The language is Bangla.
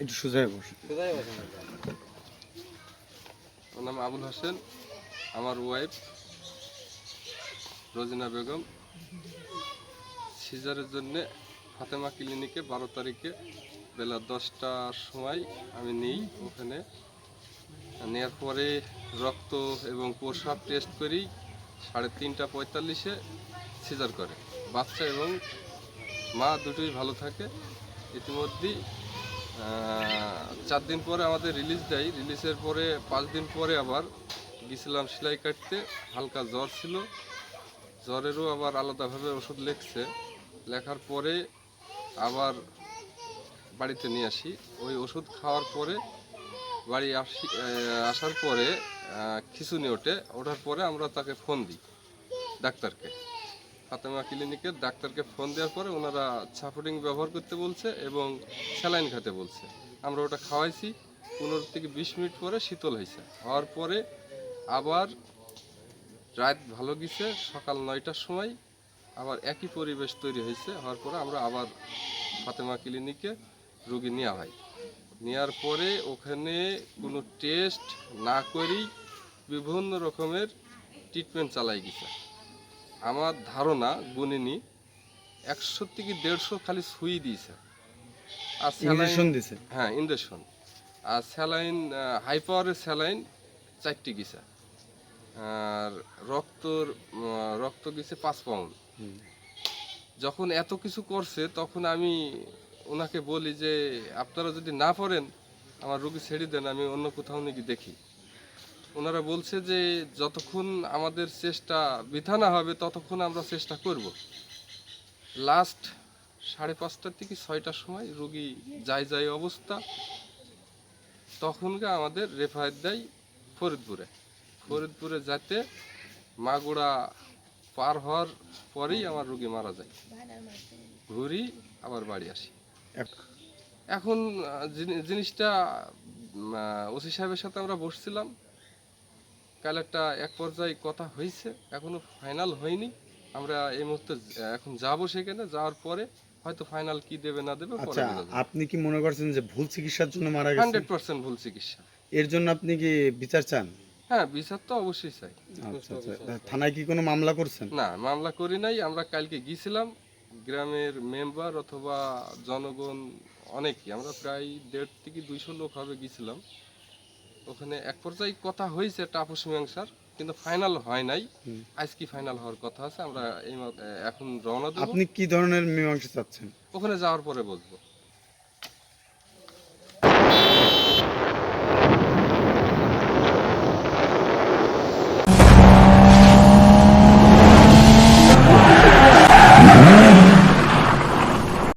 একটু সোজা হয়ে বসুন ওর নাম আবুল হোসেন, আমার ওয়াইফ রোজিনা বেগম। সিজারের জন্যে ফাতেমা ক্লিনিকে বারো তারিখে বেলা দশটার সময় আমি নিই ওখানে। নেওয়ার পরে রক্ত এবং প্রসাব টেস্ট করি, সাড়ে তিনটা পঁয়তাল্লিশে সিজার করে। বাচ্চা এবং মা দুটোই ভালো থাকে। ইতিমধ্যেই চার দিন পরে আমাদের রিলিজ দেয়। রিলিজের পরে পাঁচ দিন পরে আবার গেছিলাম সেলাই কাটতে। হালকা জ্বর ছিল। জ্বরেরও আবার আলাদাভাবে ওষুধ লেখছে। লেখার পরে আবার বাড়িতে নিয়ে আসি। ওই ওষুধ খাওয়ার পরে বাড়ি আসি আসার পরে খিঁচুনি ওঠে। ওঠার পরে আমরা তাকে ফোন দিই ডাক্তারকে। ফাতেমা ক্লিনিকের ডাক্তারকে ফোন দেওয়ার পরে ওনারা সাপোর্টিং ব্যবহার করতে বলছে এবং স্যালাইন খেতে বলছে। আমরা ওটা খাওয়াইছি, পনেরো থেকে বিশ মিনিট পরে শীতল হয়েছে হওয়ার পরে আবার রাত ভালো গেছে, সকাল নয়টার সময় আবার একই পরিবেশ তৈরি হয়েছে হওয়ার পরে আমরা আবার ফাতেমা ক্লিনিকে রুগী নেওয়া হয়। নেওয়ার পরে ওখানে কোনো টেস্ট না করেই বিভিন্ন রকমের ট্রিটমেন্ট চালাই গেছে। আমার ধারণা গুনিনি একশো থেকে দেড়শো খালি সুই দিয়েছে। আর স্যালাইন দিছে হ্যাঁ ইঞ্জেকশন আর স্যালাইন হাই পাওয়ারের স্যালাইন চারটি গেছে। আর রক্তর রক্ত গেছে পাঁচ পাউন্ড। যখন এত কিছু করছে তখন আমি ওনাকে বলি যে আপনারা যদি না পড়েন আমার রুগী ছেড়ে দেন আমি অন্য কোথাও নাকি দেখি। ওনারা বলছে যে যতক্ষণ আমাদের চেষ্টা বৃথা না হবে, ততক্ষণ আমরা চেষ্টা করব। লাস্ট সাড়ে পাঁচটার থেকে ছয়টার সময় রুগী যায় যায় অবস্থা, তখনকে আমাদের রেফার দেয় ফরিদপুরে। ফরিদপুরে যাতে মাগুড়া পার হওয়ার পরেই আমার রুগী মারা যায়। ঘুরি আবার বাড়ি আসি। এখন জিনিসটা ওসি সাহেবের সাথে আমরা বসছিলাম। কাল একটা এক পর্যায়ে কথা হয়েছে এখনও ফাইনাল হয়নি। আমরা এই মুহূর্তে এখন যাব সেখানে যাওয়ার পরে হয়তো ফাইনাল কি দেবে না দেবে পরে আচ্ছা আপনি কি মনে করছেন যে ভুল চিকিৎসার জন্য মারা গেছে হান্ড্রেড পার্সেন্ট ভুল চিকিৎসা। এর জন্য আপনি কি বিচার চান? হ্যাঁ বিচার তো অবশ্যই চাই। আচ্ছা আচ্ছা থানায় কি কোনো মামলা করছেন? না মামলা করি নাই। আমরা কালকে গিয়েছিলাম গ্রামের মেম্বার অথবা জনগণ অনেকই আমরা প্রায় দেড় থেকে দুইশো লোক হবে গিয়েছিলাম। ওখানে এক পর্যায়ে কথা হয়েছে টাপস মীমাংসার কিন্তু ফাইনাল হয় নাই। আজকে ফাইনাল হওয়ার কথা আছে আমরা এই এখন রওনা দেব। আপনি কি ধরনের মীমাংসা চাচ্ছেন? ওখানে যাওয়ার পরে বলব